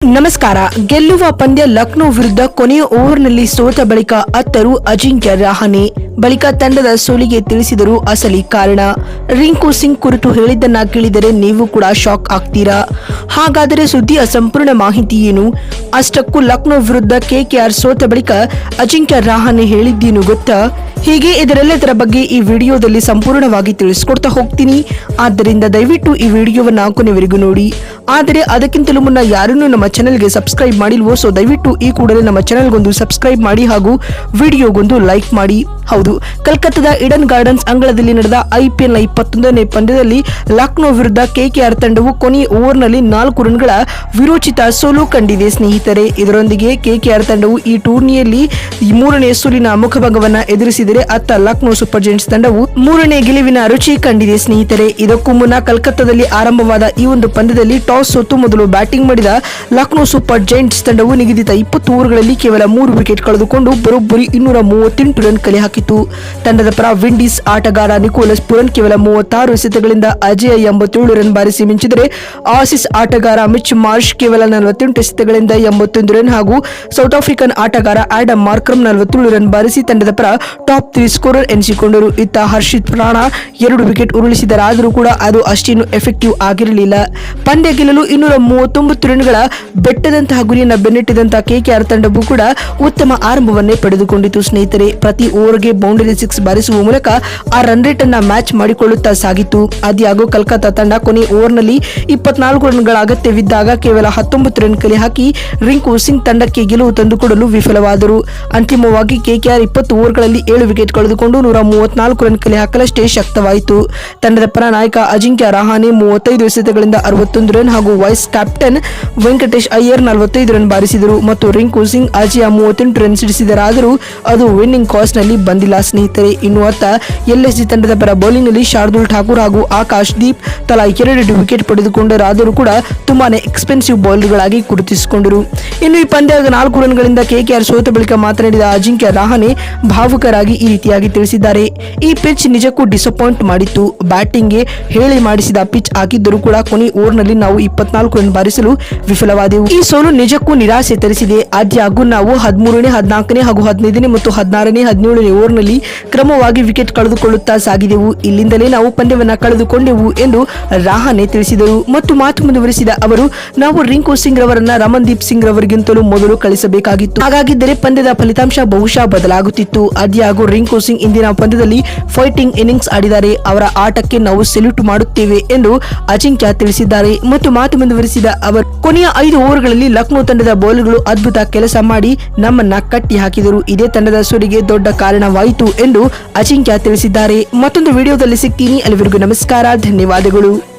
ನಮಸ್ಕಾರ. ಗೆಲ್ಲುವ ಪಂದ್ಯ ಲಕ್ನೋ ವಿರುದ್ಧ ಕೊನೆಯ ಓವರ್ನಲ್ಲಿ ಸೋತ ಬಳಿಕ ಅತ್ತರು ಅಜಿಂಕ್ಯ ರಹಾನೆ. ಬಳಿಕ ತಂಡದ ಸೋಲಿಗೆ ತಿಳಿಸಿದರು ಅಸಲಿ ಕಾರಣ. ರಿಂಕು ಸಿಂಗ್ ಕುರಿತು ಹೇಳಿದ್ದನ್ನ ಕೇಳಿದರೆ ನೀವು ಕೂಡ ಶಾಕ್ ಆಗ್ತೀರಾ? ಹಾಗಾದರೆ ಸುದ್ದಿಯ ಸಂಪೂರ್ಣ ಮಾಹಿತಿ ಏನು? ಅಷ್ಟಕ್ಕೂ ಲಕ್ನೋ ವಿರುದ್ಧ ಕೆಕೆಆರ್ ಸೋತ ಬಳಿಕ ಅಜಿಂಕ್ಯ ರಾಹನೆ ಹೇಳಿದ್ದೇನು ಗೊತ್ತಾ? ಹೀಗೆ ಇದರೆಲ್ಲದರ ಬಗ್ಗೆ ಈ ವಿಡಿಯೋದಲ್ಲಿ ಸಂಪೂರ್ಣವಾಗಿ ತಿಳಿಸ್ಕೊಡ್ತಾ ಹೋಗ್ತೀನಿ. ಆದ್ದರಿಂದ ದಯವಿಟ್ಟು ಈ ವಿಡಿಯೋವನ್ನು ಕೊನೆವರೆಗೂ ನೋಡಿ. ಆದರೆ ಅದಕ್ಕಿಂತಲೂ ಮುನ್ನ ಯಾರನ್ನೂ ನಮ್ಮ ಚಾನೆಲ್ಗೆ ಸಬ್ಸ್ಕ್ರೈಬ್ ಮಾಡಿಲ್ವೋ, ಸೊ ದಯವಿಟ್ಟು ಈ ಕೂಡಲೇ ನಮ್ಮ ಚಾನೆಲ್ಗೊಂದು ಸಬ್ಸ್ಕ್ರೈಬ್ ಮಾಡಿ ಹಾಗೂ ವಿಡಿಯೋಗೊಂದು ಲೈಕ್ ಮಾಡಿ. ಹೌದು ಕಲ್ಕತ್ತಾದ ಇಡನ್ ಗಾರ್ಡನ್ಸ್ ಅಂಗಳದಲ್ಲಿ ನಡೆದ ಐಪಿಎಲ್ನ ಇಪ್ಪತ್ತೊಂದನೇ ಪಂದ್ಯದಲ್ಲಿ ಲಕ್ನೋ ವಿರುದ್ಧ ಕೆಕೆಆರ್ ತಂಡವು ಕೊನೆಯ ಓವರ್ನಲ್ಲಿ ನಾಲ್ಕು ರನ್ಗಳ ವಿರೋಚಿತ ಸೋಲು ಕಂಡಿದೆ. ಸ್ನೇಹಿತರೆ, ಇದರೊಂದಿಗೆ ಕೆಕೆಆರ್ ತಂಡವು ಈ ಟೂರ್ನಿಯಲ್ಲಿ ಮೂರನೇ ಸೋಲಿನ ಮುಖಭಂಗವನ್ನು ಎದುರಿಸಿದರೆ ಅತ್ತ ಲಕ್ನೋ ಸೂಪರ್ ಜೈಂಟ್ಸ್ ತಂಡವು ಮೂರನೇ ಗೆಲುವಿನ ರುಚಿ ಕಂಡಿದೆ. ಸ್ನೇಹಿತರೆ, ಇದಕ್ಕೂ ಮುನ್ನ ಕಲ್ಕತ್ತಾದಲ್ಲಿ ಆರಂಭವಾದ ಈ ಒಂದು ಪಂದ್ಯದಲ್ಲಿ ಟಾಸ್ ಸೋತು ಮೊದಲು ಬ್ಯಾಟಿಂಗ್ ಮಾಡಿದ ಲಕ್ನೋ ಸೂಪರ್ ಜೈಂಟ್ಸ್ ತಂಡವು ನಿಗದಿತ ಇಪ್ಪತ್ತು ಓವರ್ಗಳಲ್ಲಿ ಕೇವಲ ಮೂರು ವಿಕೆಟ್ ಕಳೆದುಕೊಂಡು ಬರೋಬ್ಬರಿ ಇನ್ನೂರ ಮೂವತ್ತೆಂಟು ರನ್ ಕಲೆ ಹಾಕಿತು ತಂಡದ ಪರ ವಿಂಡೀಸ್ ಆಟಗಾರ ನಿಕೋಲಸ್ ಪುರನ್ ಕೇವಲ ಮೂವತ್ತಾರು ಎಸೆತಗಳಿಂದ ಅಜಯ ಎಂಬತ್ತೇಳು ರನ್ ಬಾರಿಸಿ ಮಿಂಚಿದರೆ ಆಸಿಸ್ ಆಟಗಾರ ಮಿಚ್ ಮಾರ್ಷ್ ಕೇವಲ ನಲವತ್ತೆಂಟು ಎಸೆತಗಳಿಂದ ಎಂಬತ್ತೊಂದು ರನ್ ಹಾಗೂ ಸೌತ್ ಆಫ್ರಿಕನ್ ಆಟಗಾರ ಆಡಮ್ ಮಾರ್ಕ್ರಮ್ ನಲವತ್ತೇಳು ರನ್ ಬಾರಿಸಿ ತಂಡದ ಪರ ಟಾಪ್ ತ್ರೀ ಸ್ಕೋರರ್ ಎನಿಸಿಕೊಂಡರು. ಇತ್ತ ಹರ್ಷಿತ್ ಪ್ರಾಣ ಎರಡು ವಿಕೆಟ್ ಉರುಳಿಸಿದರಾದರೂ ಕೂಡ ಅದು ಅಷ್ಟೇನು ಎಫೆಕ್ಟಿವ್ ಆಗಿರಲಿಲ್ಲ. ಪಂದ್ಯ ಗೆಲ್ಲಲು ಇನ್ನೂರ ಮೂವತ್ತೊಂಬತ್ತು ರನ್ಗಳ ಬೆಟ್ಟದಂತಹ ಗುರಿಯನ್ನು ಬೆನ್ನಟ್ಟಿದಂತಹ ಕೆಕೆಆರ್ ತಂಡವು ಕೂಡ ಉತ್ತಮ ಆರಂಭವನ್ನೇ ಪಡೆದುಕೊಂಡಿತು ಸ್ನೇಹಿತರೆ, ಪ್ರತಿ ಓವರ್ಗೆ ಬೌಂಡರಿ ಸಿಕ್ಸ್ ಬಾರಿಸುವ ಮೂಲಕ ಆ ರನ್ ರೇಟ್ ಅನ್ನ ಮ್ಯಾಚ್ ಮಾಡಿಕೊಳ್ಳುತ್ತಾ ಸಾಗಿತ್ತು. ಆದ್ಯಾಗೂ ಕಲ್ಕತ್ತಾ ತಂಡ ಕೊನೆ ಓವರ್ನಲ್ಲಿ ಇಪ್ಪತ್ನಾಲ್ಕು ರನ್ಗಳ ಅಗತ್ಯವಿದ್ದಾಗ ಕೇವಲ ಹತ್ತೊಂಬತ್ತು ರನ್ ಕಲೆ ಹಾಕಿ ರಿಂಕು ಸಿಂಗ್ ತಂಡಕ್ಕೆ ಗೆಲುವು ತಂದುಕೊಡಲು ವಿಫಲವಾದರು. ಅಂತಿಮವಾಗಿ ಕೆಕೆಆರ್ ಇಪ್ಪತ್ತು ಓವರ್ಗಳಲ್ಲಿ ಏಳು ವಿಕೆಟ್ ಕಳೆದುಕೊಂಡು ನೂರ ಮೂವತ್ನಾಲ್ಕು ರನ್ ಕಲೆ ಹಾಕಲಷ್ಟೇ ಶಕ್ತವಾಯಿತು. ತಂಡದ ಪರ ನಾಯಕ ಅಜಿಂಕ್ಯ ರಹಾನೆ ಮೂವತ್ತೈದು ಎಸೆತಗಳಿಂದ ಅರವತ್ತೊಂದು ರನ್ ಹಾಗೂ ವೈಸ್ ಕ್ಯಾಪ್ಟನ್ ವೆಂಕಟೇಶ್ ಅಯ್ಯರ್ ನಲವತ್ತೈದು ರನ್ ಬಾರಿಸಿದರು. ಮತ್ತು ರಿಂಕು ಸಿಂಗ್ ಅಜಿಯ ಮೂವತ್ತೆಂಟು ರನ್ ಸಿಡಿಸಿದರಾದರೂ ಅದು ವಿನ್ನಿಂಗ್ ಕಾಸ್ಟ್ನಲ್ಲಿ ಬಂದಿಲ್ಲ ಸ್ನೇಹಿತರೆ, ಇನ್ನು ಅತ್ತ ಎಲ್ಎಸ್ಜಿ ತಂಡದ ಪರ ಬೌಲಿಂಗ್ನಲ್ಲಿ ಶಾರ್ದುಲ್ ಠಾಕೂರ್ ಹಾಗೂ ಆಕಾಶ್ ದೀಪ್ ತಲಾ ಎರಡೆರಡು ವಿಕೆಟ್ ಪಡೆದುಕೊಂಡರಾದರೂ ಕೂಡ ತುಂಬಾನೇ ಎಕ್ಸ್ಪೆನ್ಸಿವ್ ಬೌಲರ್ಗಳಾಗಿ ಗುರುತಿಸಿಕೊಂಡರು. ಇನ್ನು ಈ ಪಂದ್ಯ ನಾಲ್ಕು ರನ್ಗಳಿಂದ ಕೆಕೆಆರ್ ಸೋತ ಬಳಿಕ ಮಾತನಾಡಿದ ಅಜಿಂಕ್ಯ ರಾಹನೆ ಭಾವುಕರಾಗಿ ಈ ರೀತಿಯಾಗಿ ತಿಳಿಸಿದ್ದಾರೆ. ಈ ಪಿಚ್ ನಿಜಕ್ಕೂ ಡಿಸಪಾಯಿಂಟ್ ಮಾಡಿತ್ತು. ಬ್ಯಾಟಿಂಗ್ಗೆ ಹೇಳಿ ಮಾಡಿಸಿದ ಪಿಚ್ ಹಾಕಿದ್ದರೂ ಕೂಡ ಕೊನೆ ಓವರ್ನಲ್ಲಿ ನಾವು ಇಪ್ಪತ್ನಾಲ್ಕು ರನ್ ಬಾರಿಸಲು ವಿಫಲವಾದೆವು. ಈ ಸೋಲು ನಿಜಕ್ಕೂ ನಿರಾಸೆ ತರಿಸಿದೆ. ಆದ್ಯಾಗೂ ನಾವು ಹದಿಮೂರನೇ, ಹದಿನಾಲ್ಕನೇ ಹಾಗೂ ಹದಿನೈದನೇ ಮತ್ತು ಹದಿನಾರನೇ, ಹದಿನೇಳನೇ ಓವರ್ನಲ್ಲಿ ಕ್ರಮವಾಗಿ ವಿಕೆಟ್ ಕಳೆದುಕೊಳ್ಳುತ್ತಾ ಸಾಗಿದೆವು. ಇಲ್ಲಿಂದಲೇ ನಾವು ಪಂದ್ಯವನ್ನು ಕಳೆದುಕೊಂಡೆವು ಎಂದು ರಾಹನೆ ತಿಳಿಸಿದರು. ಮತ್ತು ಮಾತು ಮುಂದುವರಿಸಿದ ಅವರು, ನಾವು ರಿಂಕು ಸಿಂಗ್ ರವರನ್ನ ರಮನ್ದೀಪ್ ಸಿಂಗ್ ರವರಿಗಿಂತಲೂ ಮೊದಲು ಕಳಿಸಬೇಕಾಗಿತ್ತು. ಹಾಗಾಗಿದ್ದರೆ ಪಂದ್ಯದ ಫಲಿತಾಂಶ ಬಹುಶಃ ಬದಲಾಗುತ್ತಿತ್ತು. ಆದ್ಯಾಗೂ ರಿಂಕು ಸಿಂಗ್ ಇಂದಿನ ಪಂದ್ಯದಲ್ಲಿ ಫೈಟಿಂಗ್ ಇನ್ನಿಂಗ್ಸ್ ಆಡಿದ್ದಾರೆ. ಅವರ ಆಟಕ್ಕೆ ನಾವು ಸೆಲ್ಯೂಟ್ ಮಾಡುತ್ತೇವೆ ಎಂದು ಅಜಿಂಕ್ಯ ತಿಳಿಸಿದ್ದಾರೆ. ಮತ್ತು ಮಾತು ಮುಂದುವರಿಸಿದ ಅವರು, ಕೊನೆಯ ಐದು ಓವರ್ಗಳಲ್ಲಿ ಲಕ್ನೋ ತಂಡದ ಬೌಲರ್ಗಳು ಅದ್ಭುತ ಕೆಲಸ ಮಾಡಿ ನಮ್ಮನ್ನ ಕಟ್ಟಿ ಹಾಕಿದರು. ಇದೇ ತಂಡದ ಸುರಿಗೆ ದೊಡ್ಡ ಕಾರಣವಾಯಿತು. ಎಂದು ಅಜಿಂಕ್ಯ ತಿಳಿಸಿದ್ದಾರೆ. ಮತ್ತೊಂದು ವಿಡಿಯೋದಲ್ಲಿ ಸಿಗ್ತೀನಿ. ಅಲ್ಲಿವರೆಗೂ ನಮಸ್ಕಾರ. ಧನ್ಯವಾದಗಳು.